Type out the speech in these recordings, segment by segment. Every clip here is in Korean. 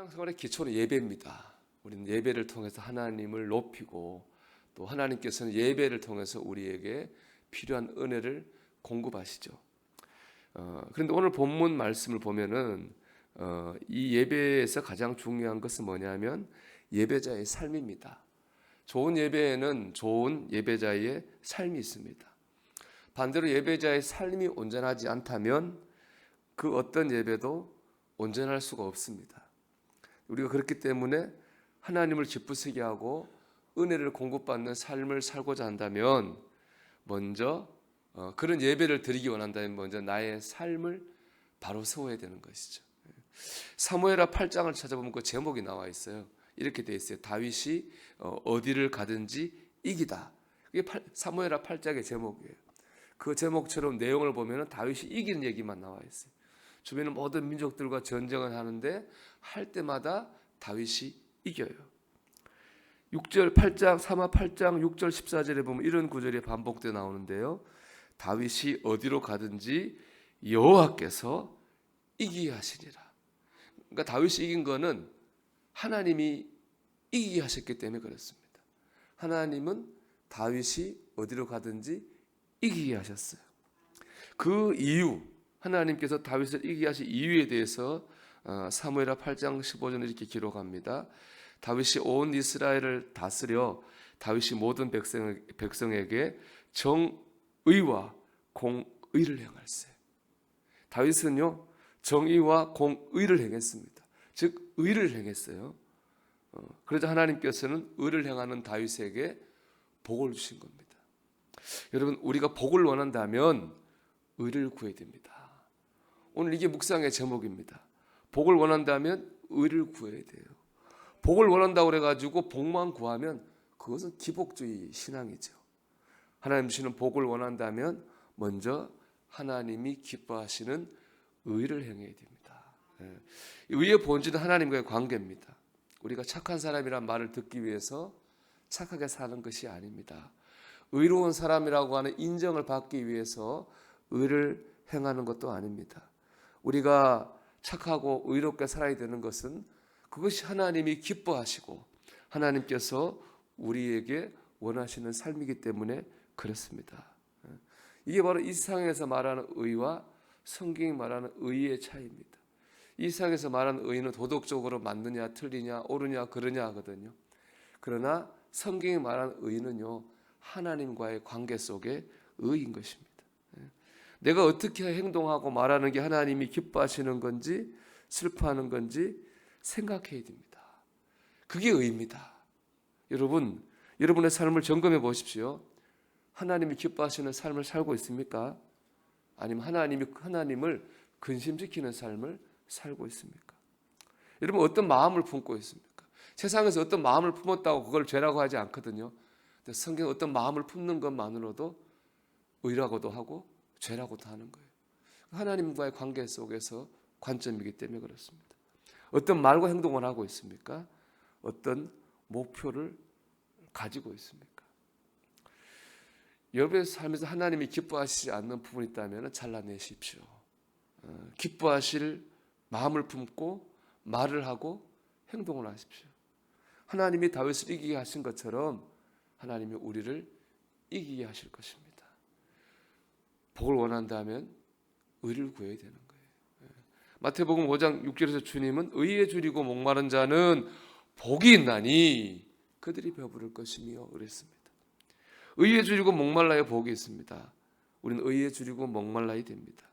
신앙생활의 기초는 예배입니다. 우리는 예배를 통해서 하나님을 높이고 또 하나님께서는 예배를 통해서 우리에게 필요한 은혜를 공급하시죠. 어, 그런데 오늘 본문 말씀을 보면은 어, 이 예배에서 가장 중요한 것은 뭐냐면 예배자의 삶입니다. 좋은 예배에는 좋은 예배자의 삶이 있습니다. 반대로 예배자의 삶이 온전하지 않다면 그 어떤 예배도 온전할 수가 없습니다. 우리가 그렇기 때문에 하나님을 기쁘시게 하고 은혜를 공급받는 삶을 살고자 한다면 먼저 어, 그런 예배를 드리기 원한다면 먼저 나의 삶을 바로 세워야 되는 것이죠. 사무엘하 8장을 찾아보면 그 제목이 나와 있어요. 이렇게 돼 있어요. 다윗이 어, 어디를 가든지 이기다. 그게 팔- 사무엘하 8장의 제목이에요. 그 제목처럼 내용을 보면 다윗이 이기는 얘기만 나와 있어요. 주변의 모든 민족들과 전쟁을 하는데 할 때마다 다윗이 이겨요. 6절 8장 3화 8장 6절 14절에 보면 이런 구절이 반복돼 나오는데요. 다윗이 어디로 가든지 여호와께서 이기게 하시니라. 그러니까 다윗이 이긴 거는 하나님이 이기게 하셨기 때문에 그렇습니다. 하나님은 다윗이 어디로 가든지 이기게 하셨어요. 그 이유 하나님께서 다윗을 이기게 하신 이유에 대해서 어, 사무엘하 8장 15절 이렇게 기록합니다. 다윗이 온 이스라엘을 다스려 다윗이 모든 백성, 백성에게 정의와 공의를 행할세. 다윗은요 정의와 공의를 행했습니다. 즉 의를 행했어요. 어, 그러자 하나님께서는 의를 행하는 다윗에게 복을 주신 겁니다. 여러분 우리가 복을 원한다면 의를 구해야 됩니다. 오늘 이게 묵상의 제목입니다. 복을 원한다면 의를 구해야 돼요. 복을 원한다고 그래가지고 복만 구하면 그것은 기복주의 신앙이죠. 하나님 주시는 복을 원한다면 먼저 하나님이 기뻐하시는 의를 행해야 됩니다. 예. 의의 본질은 하나님과의 관계입니다. 우리가 착한 사람이란 말을 듣기 위해서 착하게 사는 것이 아닙니다. 의로운 사람이라고 하는 인정을 받기 위해서 의를 행하는 것도 아닙니다. 우리가 착하고 의롭게 살아야 되는 것은 그것이 하나님이 기뻐하시고 하나님께서 우리에게 원하시는 삶이기 때문에 그렇습니다. 이게 바로 이 세상에서 말하는 의와 성경이 말하는 의의 차이입니다. 이 세상에서 말하는 의는 도덕적으로 맞느냐, 틀리냐, 옳으냐, 그러냐 하거든요. 그러나 성경이 말하는 의는요, 하나님과의 관계 속의 의인 것입니다. 예. 내가 어떻게 행동하고 말하는 게 하나님이 기뻐하시는 건지 슬퍼하는 건지 생각해야 됩니다. 그게 의입니다. 여러분, 여러분의 삶을 점검해 보십시오. 하나님이 기뻐하시는 삶을 살고 있습니까? 아니면 하나님이 하나님을 근심시키는 삶을 살고 있습니까? 여러분 어떤 마음을 품고 있습니까? 세상에서 어떤 마음을 품었다고 그걸 죄라고 하지 않거든요. 성경 어떤 마음을 품는 것만으로도 의라고도 하고 죄라고도 하는 거예요. 하나님과의 관계 속에서 관점이기 때문에 그렇습니다. 어떤 말과 행동을 하고 있습니까? 어떤 목표를 가지고 있습니까? 여러분의 삶에서 하나님이 기뻐하시지 않는 부분이 있다면 잘라내십시오. 어, 기뻐하실 마음을 품고 말을 하고 행동을 하십시오. 하나님이 다윗을 이기게 하신 것처럼 하나님이 우리를 이기게 하실 것입니다. 복을 원한다면 의를 구해야 되는 거예요. 예. 마태복음 5장 6절에서 주님은 의에 줄이고 목마른 자는 복이 있나니 그들이 배부를 것이며 그랬습니다. 의에 줄이고 목말라야 복이 있습니다. 우리는 의에 줄이고 목말라야 됩니다.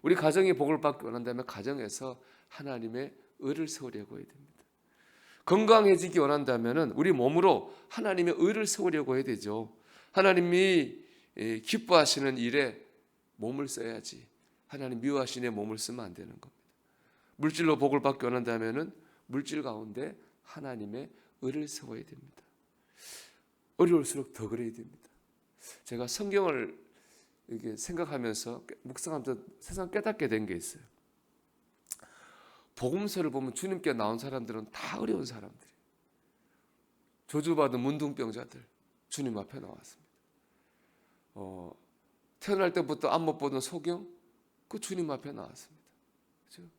우리 가정이 복을 받기 원한다면 가정에서 하나님의 의를 세우려고 해야 됩니다. 건강해지기 원한다면 우리 몸으로 하나님의 의를 세우려고 해야 되죠. 하나님이 예, 기뻐하시는 일에 몸을 써야지. 하나님 미워하시는 몸을 쓰면 안 되는 겁니다. 물질로 복을 받기 원한다면 물질 가운데 하나님의 의를 세워야 됩니다. 어려울수록 더 그래야 됩니다. 제가 성경을 이렇게 생각하면서 묵상하면서 세상 깨닫게 된 게 있어요. 복음서를 보면 주님께 나온 사람들은 다 어려운 사람들이에요. 저주받은 문둥병자들 주님 앞에 나왔습니다. 어, 태어날 때부터 안 못 보던 소경 그 주님 앞에 나왔습니다. 그렇죠?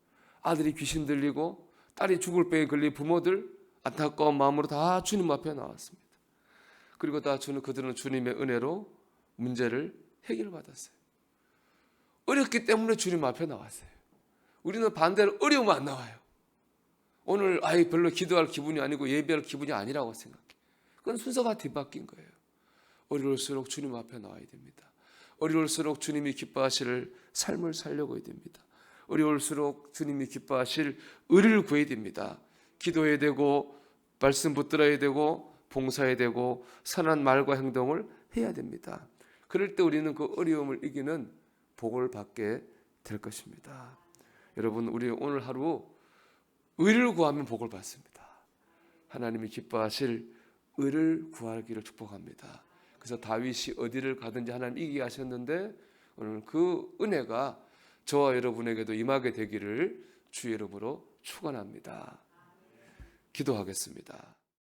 아들이 귀신 들리고 딸이 죽을 병에 걸린 부모들 안타까운 마음으로 다 주님 앞에 나왔습니다. 그리고 다 주는 그들은 주님의 은혜로 문제를 해결받았어요. 어렵기 때문에 주님 앞에 나왔어요. 우리는 반대로 어려우면 안 나와요. 오늘 아이 별로 기도할 기분이 아니고 예배할 기분이 아니라고 생각해. 그건 순서가 뒤바뀐 거예요. 어려울수록 주님 앞에 나와야 됩니다. 어려울수록 주님이 기뻐하실 삶을 살려고 됩니다. 어려울수록 주님이 기뻐하실 의를 구해야 됩니다. 기도해야 되고 말씀 붙들어야 되고 봉사해야 되고 선한 말과 행동을 해야 됩니다. 그럴 때 우리는 그 어려움을 이기는 복을 받게 될 것입니다. 여러분 우리 오늘 하루 의를 구하면 복을 받습니다. 하나님이 기뻐하실 의를 구하기를 축복합니다. 그래서 다윗이 어디를 가든지 하나님 이기게 하셨는데 오늘 그 은혜가 저와 여러분에게도 임하게 되기를 주의 이름으로 축원합니다. 기도하겠습니다.